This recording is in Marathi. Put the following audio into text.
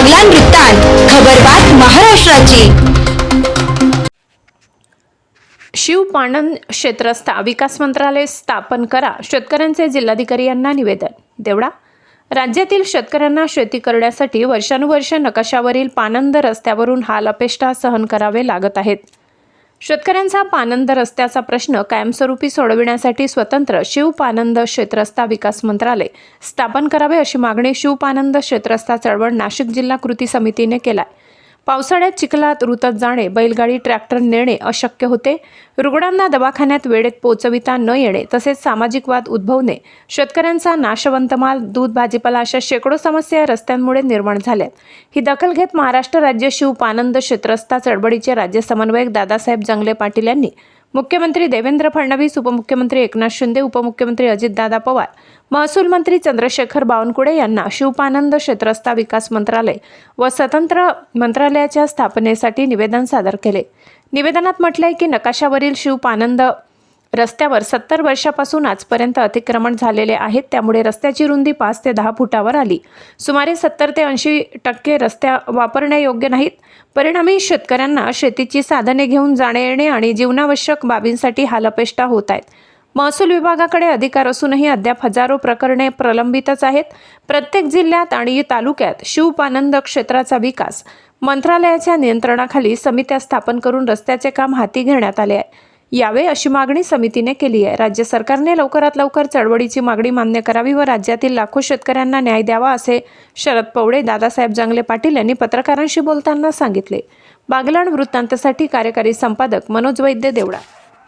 बागलान वृत्तांत खबरबात महाराष्ट्राची. शिव पाणन क्षेत्रस्था विकास मंत्रालय स्थापन करा शेतकऱ्यांचे जिल्हाधिकारी यांना निवेदन. देवडा राज्यातील शेतकऱ्यांना शेती करण्यासाठी वर्षानुवर्ष नकाशावरील पानंद रस्त्यावरून हाल अपेष्टा सहन करावे लागत आहेत. शेतकऱ्यांचा पानंद रस्त्याचा प्रश्न कायमस्वरूपी सोडविण्यासाठी स्वतंत्र शिवपानंद क्षेत्रस्ता क्षेत्रस्था विकास मंत्रालय स्थापन करावे अशी मागणी शिवपानंद क्षेत्रस्ता क्षेत्रस्था चळवळ नाशिक जिल्हा कृती समितीने केला आहे पावसाळ्यात चिखलात रुतत जाणे बैलगाडी ट्रॅक्टर नेणे अशक्य होते. रुग्णांना दवाखान्यात वेळेत पोचविता न येणे तसेच सामाजिक वाद उद्भवणे. शेतकऱ्यांचा नाशवंत माल दूध भाजीपाला अशा शेकडो समस्या रस्त्यांमुळे निर्माण झाल्यात. ही दखल घेत महाराष्ट्र राज्य शिव पानंद क्षेत्रस्था चळवळीचे राज्य समन्वयक दादासाहेब जंगले पाटील यांनी मुख्यमंत्री देवेंद्र फडणवीस उपमुख्यमंत्री एकनाथ शिंदे उपमुख्यमंत्री अजितदादा पवार महसूल मंत्री चंद्रशेखर बावनकुळे यांना शिवपानंद क्षेत्रस्था विकास मंत्रालय व स्वतंत्र मंत्रालयाच्या स्थापनेसाठी निवेदन सादर केले. निवेदनात म्हटलंय की नकाशावरील शिवपानंद रस्त्यावर सत्तर वर्षापासून आजपर्यंत अतिक्रमण झालेले आहेत. त्यामुळे रस्त्याची रुंदी पाच ते दहा फुटावर आली. सुमारे सत्तर ते ऐंशी टक्के रस्त्या वापरण्यायोग्य नाहीत. परिणामी शेतकऱ्यांना शेतीची साधने घेऊन जाणे येणे आणि जीवनावश्यक बाबींसाठी हालअपेष्टा होत आहेत. महसूल विभागाकडे अधिकार असूनही अद्याप हजारो प्रकरणे प्रलंबितच आहेत. प्रत्येक जिल्ह्यात आणि तालुक्यात शिवपानंद क्षेत्राचा विकास मंत्रालयाच्या नियंत्रणाखाली समित्या स्थापन करून रस्त्याचे काम हाती घेण्यात आले आहे. यावे अशी मागणी समितीने केली आहे. राज्य सरकारने लवकरात लवकर चळवळीची मागणी मान्य करावी व राज्यातील लाखो शेतकऱ्यांना न्याय द्यावा असे शरद पवळे दादासाहेब जांगले पाटील यांनी पत्रकारांशी बोलताना सांगितले. बागलाण वृत्तांतसाठी कार्यकारी संपादक मनोज वैद्य देवडा